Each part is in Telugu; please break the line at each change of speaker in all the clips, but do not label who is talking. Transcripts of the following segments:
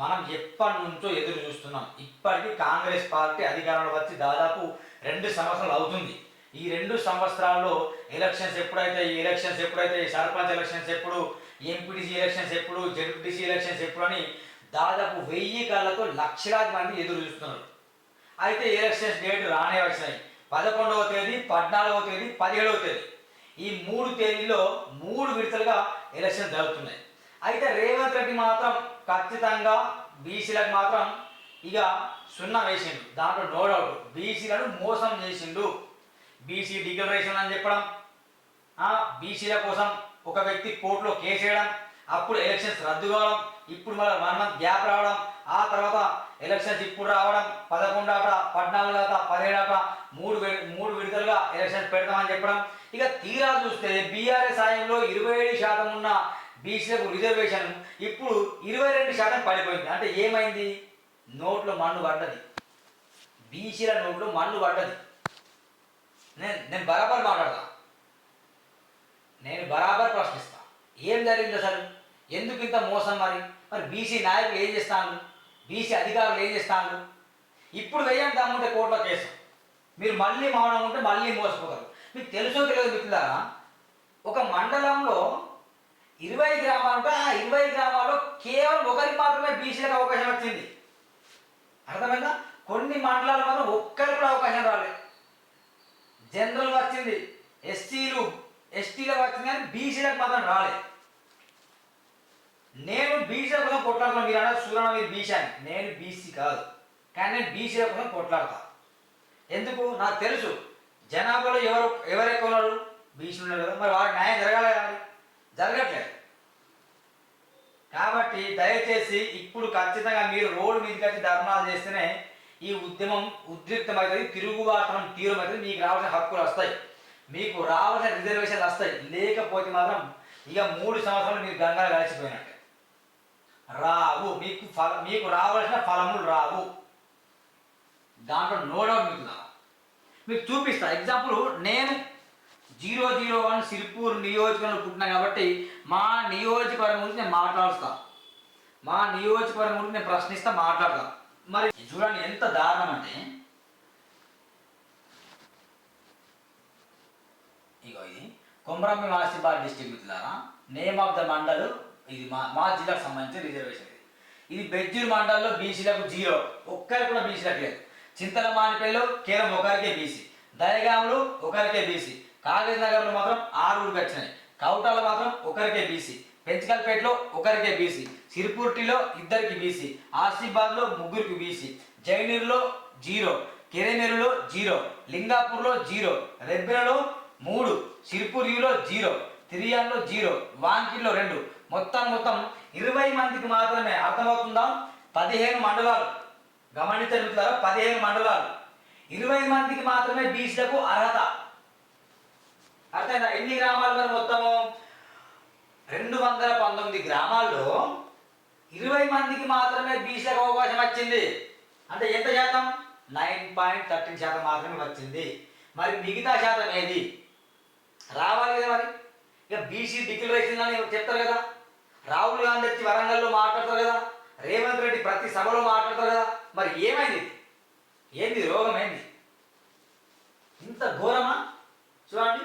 మనం ఎప్పటి నుంచో ఎదురు చూస్తున్నాం. ఇప్పటికీ కాంగ్రెస్ పార్టీ అధికారంలో వచ్చి దాదాపు రెండు సంవత్సరాలు అవుతుంది. ఈ రెండు సంవత్సరాల్లో ఎలక్షన్స్ ఎప్పుడైతే ఈ ఎలక్షన్స్ ఎప్పుడైతే ఈ సర్పంచ్ ఎలక్షన్స్ ఎప్పుడు ఎంపీటీసీ ఎలక్షన్స్ ఎప్పుడు జడ్పీటీసీ ఎలక్షన్స్ ఎప్పుడు అని దాదాపు వెయ్యి కాళ్ళతో లక్షలాది మంది ఎదురు చూస్తున్నారు. అయితే ఎలక్షన్స్ డేట్ రానే వచ్చినాయి పదకొండవ తేదీ పద్నాలుగవ తేదీ పదిహేడవ తేదీ. ఈ మూడు తేదీల్లో మూడు విడతలుగా ఎలక్షన్ జరుగుతున్నాయి. అయితే రేవంత్ రెడ్డి మాత్రం ఖచ్చితంగా బీసీలకు మాత్రం ఇక సున్నా వేసిండు. దాంట్లో నో డౌట్ బీసీలను మోసం చేసిండు. బీసీ డిక్లరేషన్ అని చెప్పడం బీసీల కోసం ఒక వ్యక్తి కోర్టులో కేసు వేయడం అప్పుడు ఎలక్షన్స్ రద్దు కావడం ఇప్పుడు మళ్ళీ వన్ మంత్ గ్యాప్ రావడం ఆ తర్వాత ఎలక్షన్స్ ఇప్పుడు రావడం పదకొండు ఆట పద్నాలుగు ఆట పదిహేడు ఆట మూడు మూడు విడతలుగా ఎలక్షన్స్ పెడతామని చెప్పడం. ఇక తీరా చూస్తే బీఆర్ఎస్ సాయంలో ఇరవై ఏడు శాతం ఉన్న బీసీలకు రిజర్వేషన్ ఇప్పుడు ఇరవై రెండు శాతం పడిపోయింది. అంటే ఏమైంది? నోట్లో మన్ను పడ్డది. బీసీల నోట్లో మన్ను పడ్డది. నేను నేను బరాబర్ మాట్లాడతా. నేను బరాబర్ ప్రశ్నిస్తా. ఏం జరిగింది అసలు? ఎందుకు ఇంత మోసం మరి? మరి బీసీ నాయకులు ఏం చేస్తాను బీసీ అధికారులు ఏం చేస్తాను ఇప్పుడు వెయ్యం దమ్ముంటే కోర్టులో కేసు. మీరు మళ్ళీ మౌనం ఉంటే మళ్ళీ మోసపోతారు. మీకు తెలుసో తెలియదు మిత్రులారా? ఒక మండలంలో ఇరవై గ్రామాలు ఆ ఇరవై గ్రామాల్లో కేవలం ఒకరికి మాత్రమే బీసీలకు అవకాశం వచ్చింది. అర్థమైందా? కొన్ని మండలాలు మాత్రం ఒక్కరికి కూడా అవకాశం రాలేదు. జనరల్ వచ్చింది ఎస్సీలు ఎస్టీలకు వచ్చింది కానీ బీసీలకు మాత్రం రాలేదు. నేను బీసీల కోసం కొట్లాడుతాను మీరు అన్నారు సూరణ మీరు బీసీ అని. నేను బీసీ కాదు కానీ నేను బీసీల కోసం కొట్లాడతా. ఎందుకు? నాకు తెలుసు జనాభాలో ఎవరు ఎవరు ఎక్కువ ఉన్నారు? బీసీ ఉన్నారు కదా మరి వారికి న్యాయం జరగాలి కదా జరగ కాబట్టి దయచేసి ఇప్పుడు ఖచ్చితంగా మీరు రోడ్డు మీదకి వచ్చి ధర్నాలు చేస్తేనే ఈ ఉద్యమం ఉద్రిక్తమవుతుంది తిరుగుబాటం తీవ్రమవుతుంది మీకు రావాల్సిన హక్కులు వస్తాయి. మీకు రావాల్సిన రిజర్వేషన్లు వస్తాయి. లేకపోతే మాత్రం ఇక మూడు సంవత్సరాలు మీరు గంగలు కలిసిపోయినట్టు. రావు. మీకు ఫల మీకు రావాల్సిన ఫలములు రావు. దాంట్లో నో డౌట్ మీకు. మీకు చూపిస్తా. ఎగ్జాంపుల్ నేను జీరో జీరో వన్ సిర్పూర్ నియోజకవర్గంలో పుట్టినా కాబట్టి మా నియోజకవర్గం గురించి నేను మాట్లాడుతా. మా నియోజకవర్గం గురించి నేను ప్రశ్నిస్తా మాట్లాడతా. మరి చూడండి ఎంత దారుణం అంటే ఇగో ఇది కొమరంబి మాసిబాద్ డిస్టిక్ మిత్రులారా నేమ్ ఆఫ్ ద మండల్ ఇది మా మా జిల్లాకు సంబంధించిన రిజర్వేషన్ ఇది. ఇది బెజ్జూర్ మండలంలో బీసీలకు జీరో ఒక్కరికి కూడా బీసీలకు లేదు. చింతల మానిపల్లిలో కేవలం ఒకరికే బీసీ దయగాములు ఒకరికే బీసీ. కాగజ్ నగర్లో మాత్రం ఆరుగురికి వచ్చినాయి కౌటాలో మాత్రం ఒకరికే బీసీ. పెంచకల్పేటలో ఒకరికే బీసీ. సిరిపుర్టిలో ఇద్దరికి బీసీ. ఆసిఫాబాద్లో ముగ్గురికి బీసీ. జైనీర్లో జీరో. కెరెమేరులో జీరో. లింగాపూర్లో జీరో. రెబ్బెనలో మూడు. సిరిపూరిలో జీరో. తిరియాన్లో జీరో. వాంకిల్లో రెండు. మొత్తం మొత్తం ఇరవై మందికి మాత్రమే అర్థమవుతుందా? పదిహేను మండలాలు. గమనించగలుగుతారా? పదిహేను మండలాలు. ఇరవై మందికి మాత్రమే బీసీలకు అర్హత. అర్థమైందా? ఎన్ని గ్రామాలు మరి మొత్తము? రెండు వందల పంతొమ్మిది గ్రామాల్లో ఇరవై మందికి మాత్రమే బీసీలకు అవకాశం వచ్చింది. అంటే ఎంత శాతం? నైన్ పాయింట్ థర్టీన్ శాతం మాత్రమే వచ్చింది. మరి మిగతా శాతం ఏది? రావాలి కదా మరి. ఇక బీసీ డిక్లరేషన్ అని చెప్తారు కదా. రాహుల్ గాంధీ వచ్చి వరంగల్లో మాట్లాడతారు కదా. రేవంత్ రెడ్డి ప్రతి సభలో మాట్లాడతారు కదా. మరి ఏమైంది ఇది? ఏంది రోగం ఏంది ఇంత ఘోరమా చూడండి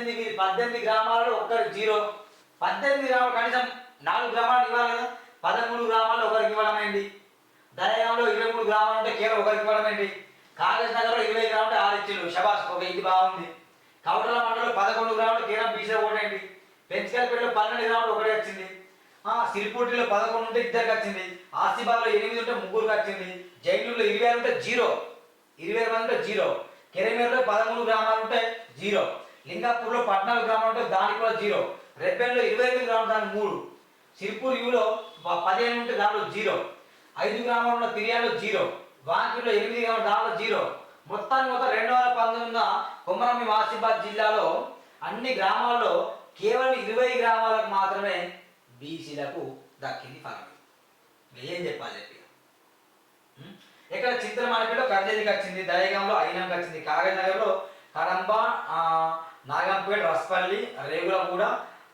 పద్దెనిమిది పద్దెనిమిది గ్రామాలలో ఒక్కరు జీరో. పద్దెనిమిది గ్రామాలు కనీసం నాలుగు గ్రామాలు ఇవ్వాలి కదా? పదమూడు గ్రామాల్లో ఒకరికి ఇవ్వడం ఏంటి? దయగాంలో ఇరవై మూడు గ్రామాలు ఉంటే కేవలం ఒకరికి ఇవ్వడమేంటి కాంగ్రెస్ నగర్లో ఇరవై గ్రాములు ఉంటే ఆరు ఇచ్చిండు ఒక ఇది బాగుంది కౌటల మండలంలో పదకొండు గ్రాములు కేవలం బీసీ ఒకటేంటి పెంచకల్పేటలో పన్నెండు గ్రాములు ఒకటే వచ్చింది. సిరిపూటిలో పదకొండు ఉంటే ఇద్దరికి వచ్చింది. ఆసిఫాబాద్లో ఎనిమిది ఉంటే ముగ్గురికి వచ్చింది. జైన్లో ఇరవై ఆరు ఉంటే జీరో. ఇరవై ఆరు మంది ఉంటే జీరో. కెరమేరులో పదమూడు గ్రామాలు ఉంటే జీరో. లింగాపూర్లో పద్నాలుగు గ్రాములు ఉంటే దానికి కూడా జీరో. రెబ్బెన్లో ఇరవై ఎనిమిది గ్రాములు దానికి మూడు. సిరిపూర్ యూలో పదిహేను ఉంటే దాంట్లో జీరో. ఐదు గ్రాములు ఉన్న తిరియాలో జీరో. వాకిలో ఎనిమిది గ్రాములు దాంట్లో జీరో. మొత్తానికి మొత్తం రెండు వేల పంతొమ్మిదిన కొమరంభి ఆసిఫాబాద్ జిల్లాలో అన్ని గ్రామాల్లో కేవలం ఇరవై గ్రామాలకు మాత్రమే బీసీలకు దక్కింది ఫలం ఏం చెప్పాలి చెప్పి. ఉం? ఇక్కడ చింతలమానిపేటలో కర్జేదికి వచ్చింది దయగంలో అయినంకి వచ్చింది. కాగజ్ నగర్లో కడంబ రేగులగూడ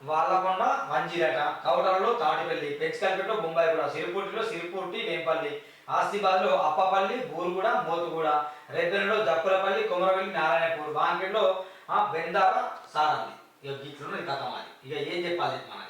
వాళ్ళకొండ వంజీరట కౌటలలో తాటిపల్లి పెంచకల్పేటలో బొంబాయిగూడ సిరిపూర్తిలో సిరిపూర్తి వేంపల్లి ఆసిబాద్లో అప్పపల్లి బూరుగుడ మోతుగూడ రెబ్బెనలో జక్కులపల్లి కొమరవెల్లి నారాయణపూర్ వాంకెట్లో ఆ బెందార సారాలి ఇక ఇట్లున్నది కథ మాది ఇక ఏం చెప్పాలి మనకి